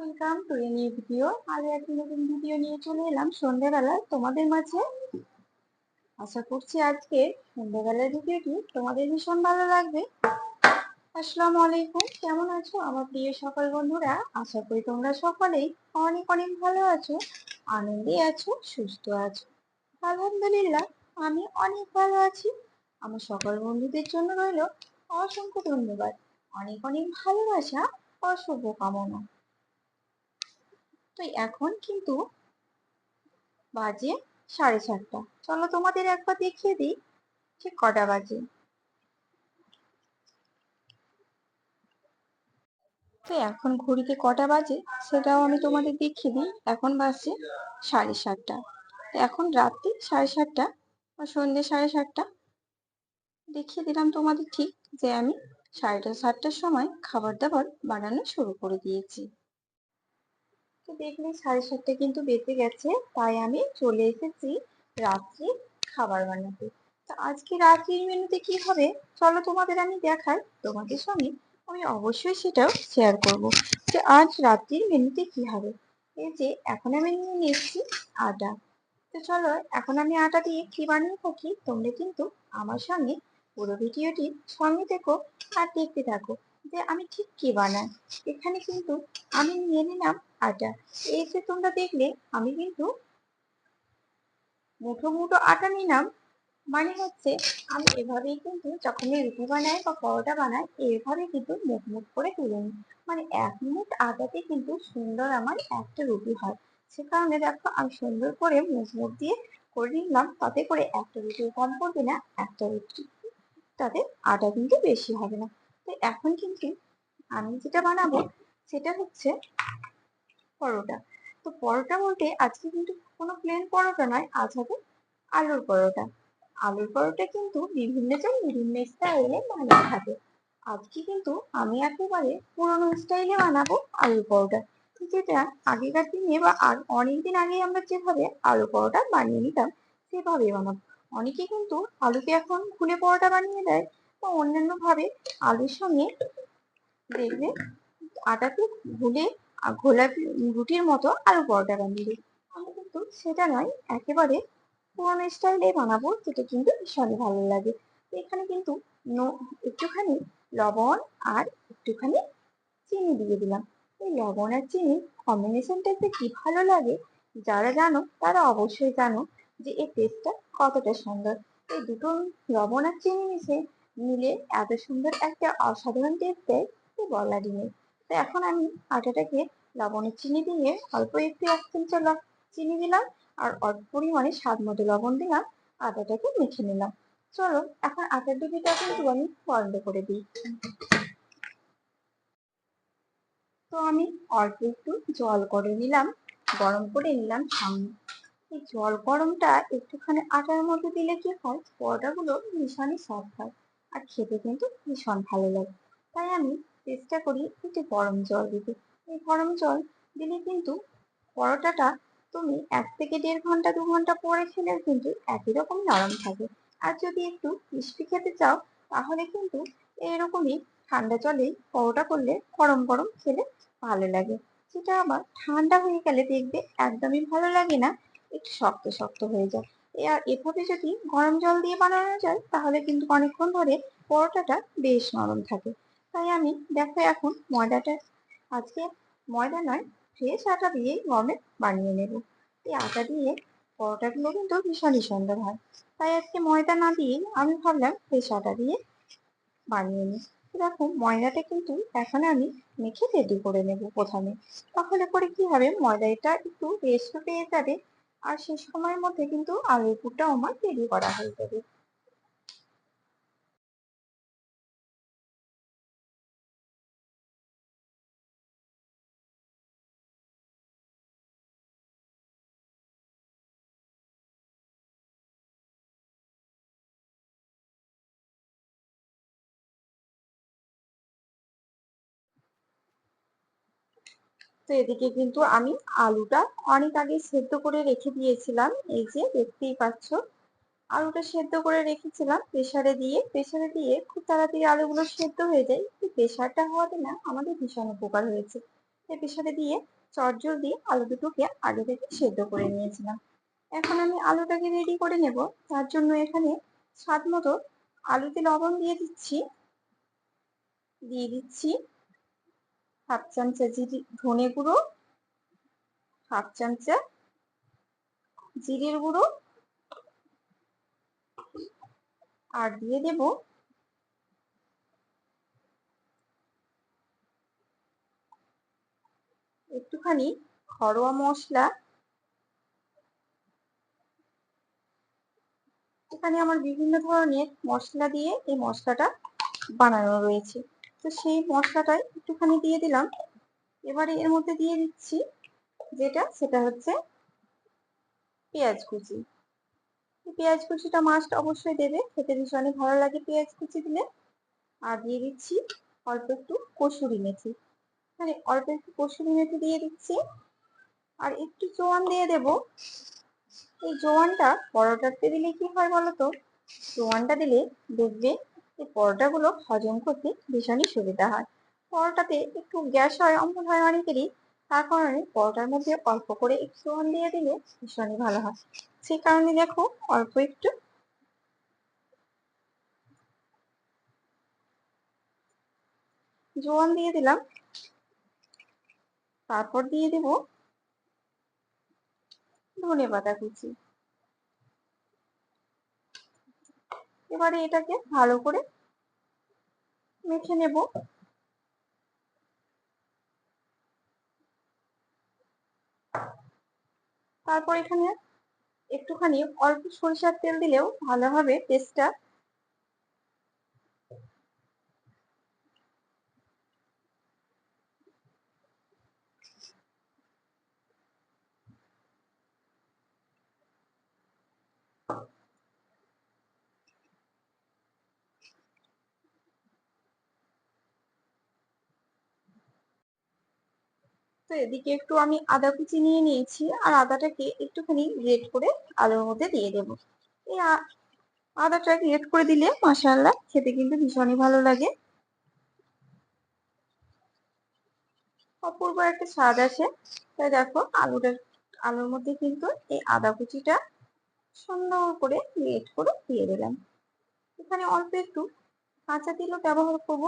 Welcome to a new video. আরও একটি নতুন ভিডিও নিয়ে চলে এলাম সন্ধ্যাবেলা তোমাদের মাঝে। আশা করছি আজকে সন্ধ্যাবেলার ভিডিওটি তোমাদের ভীষণ ভালো লাগবে। আসসালামু আলাইকুম, কেমন আছো আমার প্রিয় সকল বন্ধুরা? আশা করি তোমরা সকলেই অনেক অনেক ভালো আছো, আনন্দে আছো, সুস্থ আছো। আলহামদুলিল্লাহ, আমি অনেক ভালো আছি। আমার সকল বন্ধুদের জন্য রইল অসংখ্য ধন্যবাদ। অনেক অনেক ভালোবাসা, অশুভ কামনা। তো এখন কিন্তু বাজে সাড়ে সাতটা চলো তোমাদের একবার দেখিয়ে দিই ঠিক কটা বাজে। তো এখন ঘড়িতে কটা বাজে সেটাও আমি তোমাদের দেখিয়ে দিই। এখন বাজছে সাড়ে সাতটা। তো এখন রাত্রি সাড়ে সাতটা বা সন্ধ্যে সাড়ে সাতটা। দেখিয়ে দিলাম তোমাদের ঠিক যে আমি সাড়ে সাতটার সময় খাবার দাবার বানানো শুরু করে দিয়েছি। দেখলে সাড়ে সাতটা কিন্তু বেঁচে গেছে, তাই আমি চলে এসেছি রাত্রি খাবার বানাতে। তো আজকে রাত্রির মেনুতে কি হবে? চলো তোমাদের আমি দেখাই, তোমাদের সঙ্গে আমি অবশ্যই সেটাও শেয়ার করব যে আজ রাত্রির মেনুতে কি হবে। এই যে, এখন আমি নিয়ে নিচ্ছি আটা তো চলো, এখন আমি আটা দিয়ে কি বানিয়ে থাকি, তোমরা কিন্তু আমার সঙ্গে পুরো ভিডিওটি সঙ্গে দেখো আর দেখতে থাকো। যে আমি ঠিক কি বানাই? এখানে কিন্তু আমি নিয়ে নিলাম আটা। এই যে তোমরা দেখলে, আমি কিন্তু মুঠো মুঠো আটা নিলাম। মানে হচ্ছে, আমি এভাবেই কিন্তু যখনই রুটি বানাই বা পরোটা বানাই, এভাবে কিন্তু মুখ মুখ করে তুলে নিই। মানে এক মুঠ আটাতে কিন্তু সুন্দর আমার একটা রুটি হয়। সে কারণে দেখো, আমি সুন্দর করে মুখ মুখ দিয়ে করে নিলাম। তাতে করে একটা রুটি কম পড়বে না, একটা রুটি তাতে আটা কিন্তু বেশি হবে না। এখন কিন্তু আমি যেটা বানাবো সেটা হচ্ছে পরোটা। তো পরোটা বলতে আজকে কিন্তু কোনো প্লেন পরোটা নয়, আজ হবে আলুর পরোটা। আলুর পরোটা কিন্তু বিভিন্ন জন বিভিন্ন স্টাইলে বানিয়ে থাকে। আজকে কিন্তু আমি একেবারে পুরোনো স্টাইলে বানাবো আলুর পরোটা। যেটা আগেকার দিনে বা অনেকদিন আগে আমরা যেভাবে আলু পরোটা বানিয়ে নিতাম সেভাবে বানাবো। অনেকে কিন্তু আলুকে এখন খুলে পরোটা বানিয়ে দেয় বা অন্যান্য ভাবে আলুর সঙ্গে দেখবে আটাকে ঘুলে ঘোলা রুটির মতো আলু পরোটা বানিয়ে কিন্তু সেটা নয়, একেবারে পুরোনো স্টাইলে বানাবো, যেটা কিন্তু ভীষণ ভালো লাগে। এখানে কিন্তু একটুখানি লবণ আর একটুখানি চিনি দিয়ে দিলাম। এই লবণ আর চিনি কম্বিনেশনটা যে কি ভালো লাগে, যারা জানো তারা অবশ্যই জানো যে এই টেস্টটা কতটা সুন্দর। এই দুটো লবণ আর চিনি মিশে মিলে এত সুন্দর একটা অসাধারণ টেস্ট দেয় সে বলারই নেই। তো এখন আমি আটাটাকে লবণের চিনি দিয়ে অল্প একটু এক চামচ চিনি দিলাম আর অল্প পরিমাণে স্বাদ মতো লবণ দিলাম, আটাটাকে মেখে নিলাম। চলো এখন আটার ডুবিটা কিন্তু আমি বন্ধ করে দিই। তো আমি অল্প একটু জল করে নিলাম গরম করে নিলাম সামনে এই জল গরমটা একটুখানি আটার মধ্যে দিলে কি হয়, পরোটাগুলো ভীষণই সফট হয়। আর খেতে কিন্তু ভীষণ ভালো লাগে। তাই আমি চেষ্টা করি একটু গরম জল দিতে। এই গরম জল দিলে কিন্তু পরোটাটা তুমি এক থেকে দেড় ঘণ্টা, দু ঘণ্টা পরে খেলে কিন্তু একই রকম নরম থাকে। আর যদি একটু মিষ্টি খেতে চাও, তাহলে কিন্তু এরকমই ঠান্ডা জলেই পরোটা করলে গরম গরম খেলে ভালো লাগে। সেটা আবার ঠান্ডা হয়ে গেলে দেখবে একদমই ভালো লাগে না, একটু শক্ত শক্ত হয়ে যায়। এভাবে যদি গরম জল দিয়ে বানানো যায়, তাহলে কিন্তু অনেকক্ষণ ধরে পরোটাটা বেশ নরম থাকে। তাই আমি দেখো এখন ময়দাটা, আজকে ময়দা নয়, ফ্রেশ আটা দিয়ে গরমে বানিয়ে নেব। এই আটা দিয়ে পরোটাগুলো কিন্তু ভীষণই সুন্দর হয়। তাই আজকে ময়দা না দিয়ে আমি ভাবলাম ফ্রেশ আটা দিয়ে বানিয়ে নিই। দেখো ময়দাটা কিন্তু এখন আমি মেখে রেডি করে নেব প্রথমে। তাহলে করে কি হবে? ময়দাটা একটু রেস্ট পেয়ে যাবে। আর সেই সময়ের মধ্যে কিন্তু আলুর পুরটাও আমার তৈরি করা হয়ে যাবে। তো এদিকে কিন্তু আমি আলুটা অনেক আগে সেদ্ধ করে রেখে দিয়েছিলাম। এই যে দেখতেই পাচ্ছ। আলুটা সেদ্ধ করে রেখেছিলাম প্রেসারে দিয়ে। প্রেসারে দিয়ে খুব তাড়াতাড়ি আলুগুলো সেদ্ধ হয়ে যায়। প্রেসারটা হওয়াতে না আমাদের ভীষণ উপকার হয়েছে। পেঁপের সাথে দিয়ে চটজল দিয়ে আলু দুটোকে আগে থেকে সেদ্ধ করে নিয়েছিলাম। এখন আমি আলুটাকে রেডি করে নেব। তার জন্য এখানে স্বাদ মতো আলুতে লবণ দিয়ে দিচ্ছি। দিয়ে দিচ্ছি। হাফ চামচা জিরে, ধনে গুঁড়ো, হাফ চামচা জিরের গুঁড়ো। আর দিয়ে দেব একটুখানি ঘরোয়া মশলা। এখানে আমার বিভিন্ন ধরনের মশলা দিয়ে এই মশলাটা বানানো রয়েছে। তো সেই মশলাটাই একটুখানি দিয়ে দিলাম। এবারে এর মধ্যে দিয়ে দিচ্ছি যেটা, সেটা হচ্ছে পেঁয়াজ কুচি। পেঁয়াজ কুচিটা মাস্ট অবশ্যই দেবে। খেতে ভীষণই ভালো লাগে পেঁয়াজ কুচি দিলে। আর দিয়ে দিচ্ছি অল্প একটু কসুরি মেথি। মানে অল্প একটু কসুরি মেথি দিয়ে দিচ্ছি। আর একটু জোয়ান দিয়ে দেব। এই জোয়ানটা পরোটাতে দিলে কি হয় বলতো? জোয়ানটা দিলে দেখবে এই পরোটাগুলো হজম করতে ভীষণই সুবিধা হয়। পরোটাতে একটু গ্যাস হয়, অম্বল হয় অনেকেরই। তার কারণে পরোটার মধ্যে অল্প করে একটু জোয়ান দিয়ে দিলে ভীষণই ভালো হয়। সেই কারণে দেখো অল্প একটু জোয়ান দিয়ে দিলাম। তারপর দিয়ে দেব ধনে পাতা কুচি। এবারে এটাকে ভালো করে মেখে নেব। তারপর এখানে একটুখানি অল্প সরিষার তেল দিলেও ভালোভাবে টেস্টটা তো এদিকে একটু আমি আদা কুচি নিয়ে নিয়েছি, আর আদাটাকে একটুখানি গ্রেট করে আলুর মধ্যে দিয়ে দেবো। এই আদাটা গ্রেট করে দিলে মাসাল্লাহ খেতে কিন্তু ভীষণই ভালো লাগে। অপূর্ব একটা স্বাদ আছে তাই দেখো আলুটা আলুর মধ্যে কিন্তু এই আদা কুচিটা সুন্দর করে গ্রেট করে দিয়ে দিলাম। এখানে অল্প একটু কাঁচা তেলও ব্যবহার করব।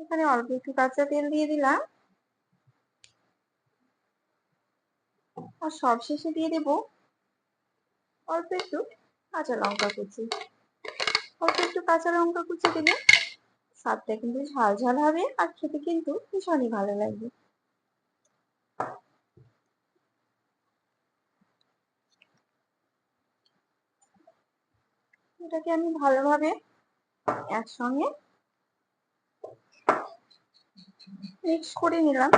এখানে অল্প একটু কাঁচা তেল দিয়ে দিলাম। আর সব শেষে দিয়ে দেব অল্প একটু কাঁচা লঙ্কা কুচি। অল্প একটু কাঁচা লঙ্কা কুচি দিলে স্বাদটা কিন্তু ঝাল ঝাল হবে আর খেতে কিন্তু ভীষণই ভালো লাগবে। এটাকে আমি ভালোভাবে একসঙ্গে মিক্স করে নিলাম।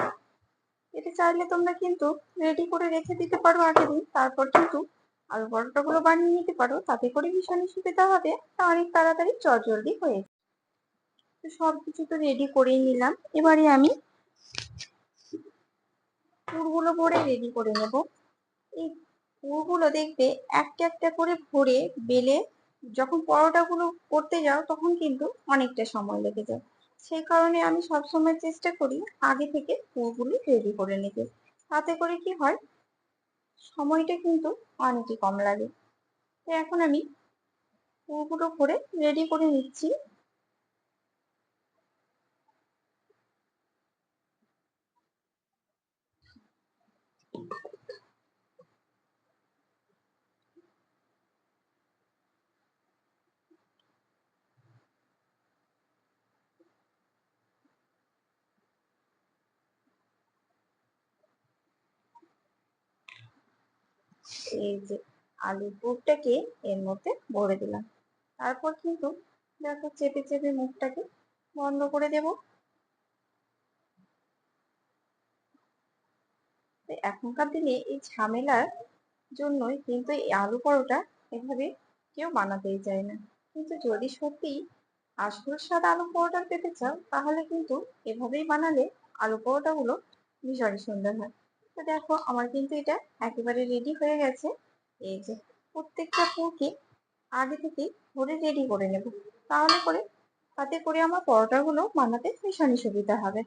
এটা চাইলে তোমরা কিন্তু রেডি করে রেখে দিতে পারো আগের দিন, তারপর কিন্তু আলু পরোটাগুলো বানিয়ে নিতে পারো। তাতে করে ভীষণই সুবিধা হবে। অনেক তাড়াতাড়ি জলদি হয়ে তো সব কিছু তো রেডি করে নিলাম। এবারে আমি পুরগুলো ভরে রেডি করে নেব। এই পুরগুলো দেখবে একটা একটা করে ভরে বেলে যখন পরোটাগুলো করতে যাও, তখন কিন্তু অনেকটা সময় লেগে যায় সেই কারণে আমি সবসময় চেষ্টা করি আগে থেকে ফুলগুলি রেডি করে নিতে। তাতে করে কি হয়, সময়টা কিন্তু অনেকই কম লাগে। তো এখন আমি ফুলগুলো করে রেডি করে নিচ্ছি। এই যে আলুর পুরটাকে এর মধ্যে ভরে দিলাম। তারপর কিন্তু দেখো চেপে চেপে মুখটাকে বন্ধ করে দেব। এখনকার দিনে এই ঝামেলার জন্যই কিন্তু এই আলু পরোটা এভাবে কেউ বানাতেই চায় না। কিন্তু যদি সত্যি আসল স্বাদ আলু পরোটা পেতে চাও, তাহলে কিন্তু এভাবেই বানালে আলু পরোটাগুলো ভীষণই সুন্দর হয়। তো দেখো, আমার কিন্তু এটা একেবারে রেডি হয়ে গেছে। এই যে প্রত্যেকটা পুরকে আগে থেকে ভরে রেডি করে নেব। তাহলে করে তাতে করে আমার পরোটাগুলো বানাতে ভীষণই সুবিধা হবে।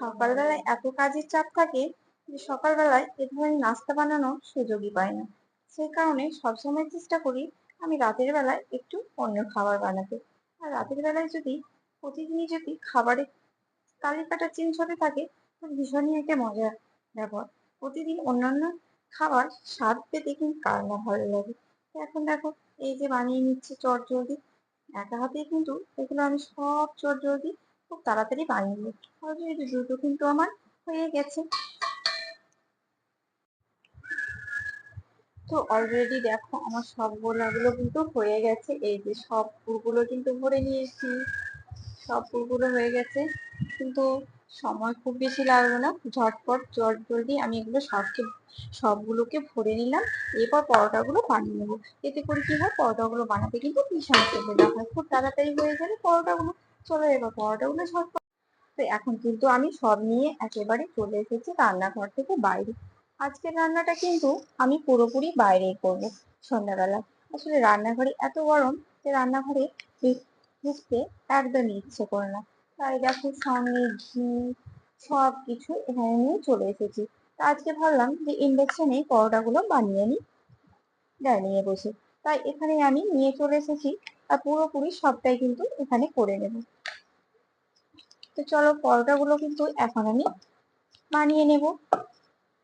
সকালবেলায় এত কাজের চাপ থাকে যে সকালবেলায় এ ধরনের নাস্তা বানানোর সুযোগই পাই না। সেই কারণে সবসময় চেষ্টা করি আমি রাতের বেলায় একটু অন্য খাবার বানাতে। আর রাতের বেলায় যদি প্রতিদিনই যদি খাবারের তালিকাটা চেঞ্জ হতে থাকে ভীষণই একটা মজার ব্যাপার। প্রতিদিন অন্যান্য খাবার স্বাদ পেতে কিন্তু কার না ভালো লাগে। এখন দেখো, এই যে বানিয়ে নিচ্ছি চটজলদি, একা হাতেই কিন্তু এগুলো আমি সব চটজলদি খুব তাড়াতাড়ি বানিয়ে নিই। অলরেডি কিন্তু আমার হয়ে গেছে। তো অলরেডি দেখো আমার সব গোলাগুলো কিন্তু হয়ে গেছে। এই যে সব পুরগুলো কিন্তু ভরে নিয়েছি। সব পুরগুলো হয়ে গেছে। কিন্তু সময় খুব বেশি লাগল না। ঝটপট চট জলদি আমি এগুলো সবকে, সবগুলোকে ভরে নিলাম। এরপর পরোটাগুলো বানিয়ে নেব। এতে করে কি হয়? পরোটাগুলো বানাতে কিন্তু ভীষণ সুবিধা হয়। খুব তাড়াতাড়ি হয়ে গেলে পরোটাগুলো চলো এবার পরোটাগুলো ঝটপট তো এখন কিন্তু আমি সব নিয়ে একেবারে চলে এসেছি রান্নাঘর থেকে বাইরে। আজকের রান্নাটা কিন্তু আমি পুরোপুরি বাইরেই করব সন্ধ্যাবেলা। আসলে রান্নাঘরে এত গরম যে রান্নাঘরে ঢুকতে একদমই ইচ্ছে করে না। তাই দেখো সামনে ঘি, সব কিছু এখানে নিয়ে চলে এসেছি। তা আজকে ভাবলাম যে ইন্ডাকশনে পরোটাগুলো বানিয়ে নিই। ডাইনিংয়ে বসে। তাই এখানে আমি নিয়ে চলে এসেছি আর পুরোপুরি সবটাই কিন্তু এখানে করে নেব। তো চলো পরোটাগুলো কিন্তু এখন আমি বানিয়ে নেব।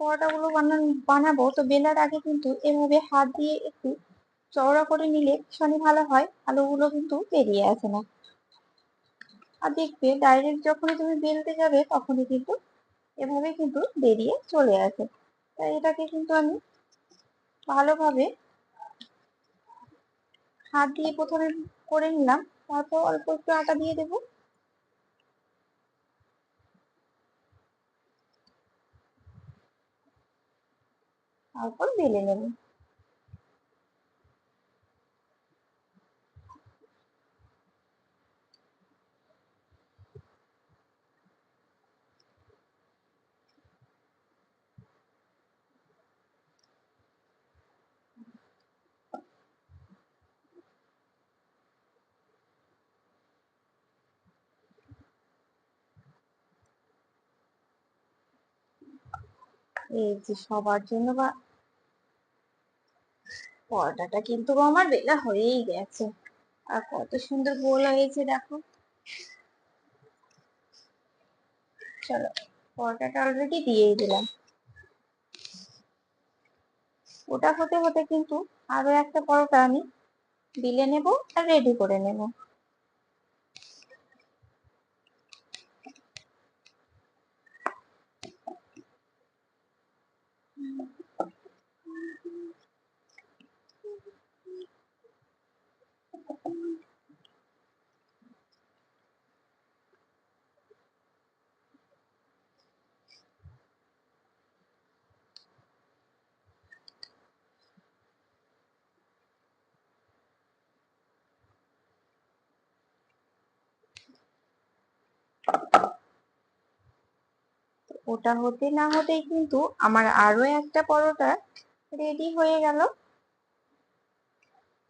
পরোটাগুলো বানানো, বানাবো। তো বেলার আগে কিন্তু এভাবে হাত দিয়ে একটু চওড়া করে নিলে ভীষণই ভালো হয়। আলুগুলো কিন্তু বেরিয়ে আসে না। আর দেখবে ডাইরেক্ট যখনই তুমি বেলতে যাবে তখনই কিন্তু এভাবে কিন্তু বেরিয়ে চলে আসে। তাই এটাকে কিন্তু আমি ভালোভাবে হাত দিয়ে প্রথমে করে নিলাম তারপর অল্প একটু আটা দিয়ে দেবো। তারপর বেলে নেব। এই যে সবার জন্য বা পরোটাটা কিন্তু আমার বেলা হয়েই গেছে। আর কত সুন্দর গোল হয়েছে, দেখো। চলো পরোটাটা অলরেডি দিয়েই দিলাম। ওটা হতে হতে কিন্তু আরও একটা পরোটা আমি দিলে নেব আর রেডি করে নেব। ওটা হতে না হতেই কিন্তু আমার আরও একটা পরোটা রেডি হয়ে গেল।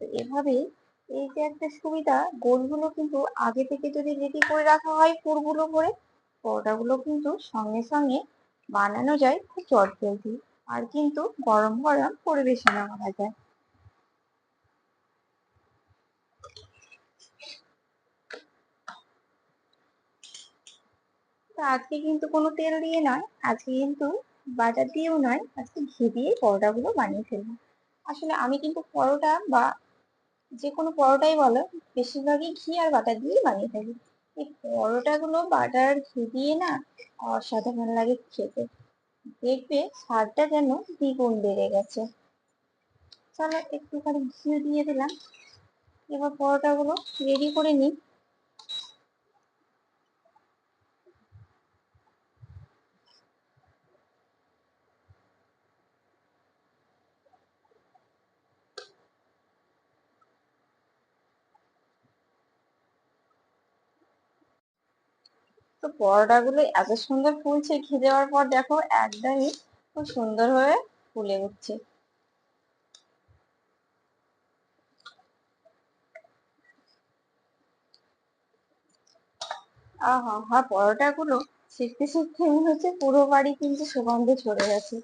তো এই যে একটা সুবিধা, গোলগুলো কিন্তু আগে থেকে যদি রেডি করে রাখা হয় পুরগুলো করে পরোটাগুলো কিন্তু সঙ্গে সঙ্গে বানানো যায় খুব চটজলদি। আর কিন্তু গরম গরম পরিবেশনা করা যায়। তো আজকে কিন্তু কোনো তেল দিয়ে নয়, আজকে কিন্তু বাটার দিয়েও নয়, আজকে ঘি দিয়ে পরোটাগুলো বানিয়ে ফেলব। আসলে আমি কিন্তু পরোটা বা যে কোনো পরোটাই বলো, বেশিরভাগই ঘি আর বাটার দিয়েই বানিয়ে থাকি এই পরোটাগুলো, বাটার, ঘি দিয়ে না অসাধারণ লাগে খেতে। দেখবে স্বাদটা যেন দ্বিগুণ বেড়ে গেছে। চলো একটুখানি ঘি দিয়ে দিলাম। এবার পরোটাগুলো রেডি করে নিই। পরোটাগুলো এত সুন্দর ফুলছে ঘি দেওয়ার পর দেখো একদমই খুব সুন্দর হয়ে ফুলে উঠছে। আহা, পরোটাগুলো শিখতে শিখতে মনে হচ্ছে, পুরো বাড়ি কিন্তু সুগন্ধে ছড়ে গেছে।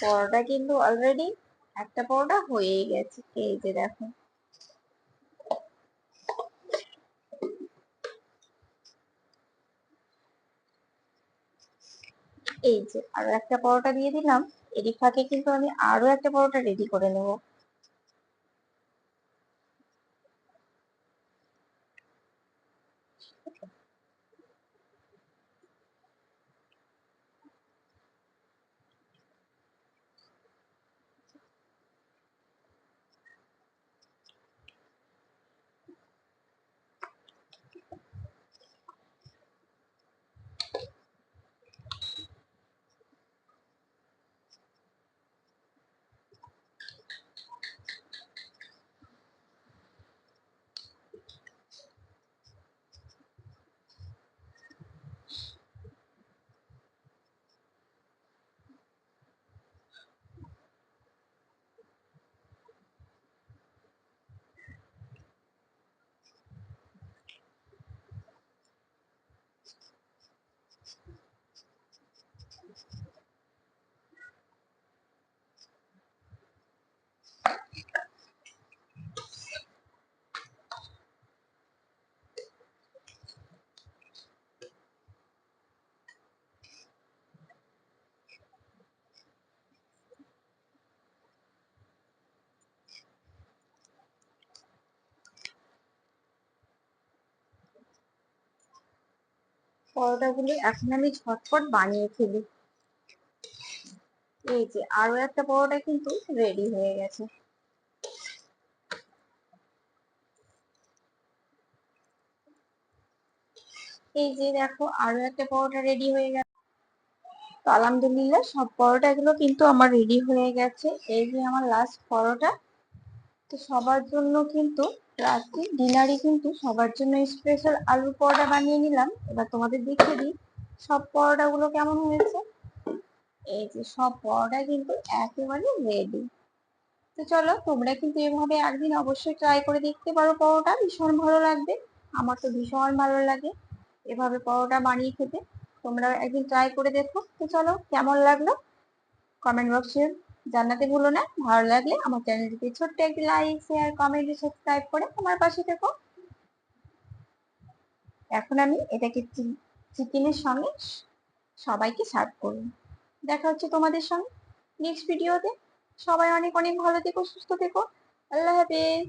পরোটা কিন্তু অলরেডি একটা পরোটা হয়েই গেছে। এই যে দেখো। এই যে আরও একটা পরোটা দিয়ে দিলাম। এরই ফাঁকে কিন্তু আমি আরও একটা পরোটা রেডি করে নেব। পরোটাগুলো এখন আমি ঝটপট বানিয়ে ফেলি। এই যে আরও একটা পরোটা কিন্তু রেডি হয়ে গেছে। এই যে দেখো আরও একটা পরোটা রেডি হয়ে গেছে। তো আলহামদুলিল্লাহ সব পরোটা গুলো কিন্তু আমার রেডি হয়ে গেছে। এই যে আমার লাস্ট পরোটা। তো সবার জন্য কিন্তু রাত্রি ডিনারে কিন্তু সবার জন্য স্পেশাল আলু পরোটা বানিয়ে নিলাম। এবার তোমাদের দেখিয়ে দিই, সব পরোটাগুলো কেমন হয়েছে? এই যে সব পরোটা কিন্তু একেবারে রেডি তো চলো, তোমরা কিন্তু এভাবে একদিন অবশ্যই ট্রাই করে দেখতে পারো পরোটা, ভীষণ ভালো লাগবে। আমার তো ভীষণ ভালো লাগে এভাবে পরোটা বানিয়ে খেতে। তোমরা একদিন ট্রাই করে দেখো। তো চলো, কেমন লাগল? কমেন্ট বক্সে জানাতে ভুলো না, ভালো লাগলে আমার চ্যানেলটিকে ছোট্ট একটি লাইক শেয়ার কমেন্ট সাবস্ক্রাইব করে আমার পাশে থেকো। এখন আমি এটাকে চিকেনের সঙ্গে সবাইকে সার্ভ করুন দেখা হচ্ছে তোমাদের সঙ্গে নেক্সট ভিডিওতে সবাই অনেক অনেক ভালো থেকো, সুস্থ থেকো। আল্লাহ হাফেজ।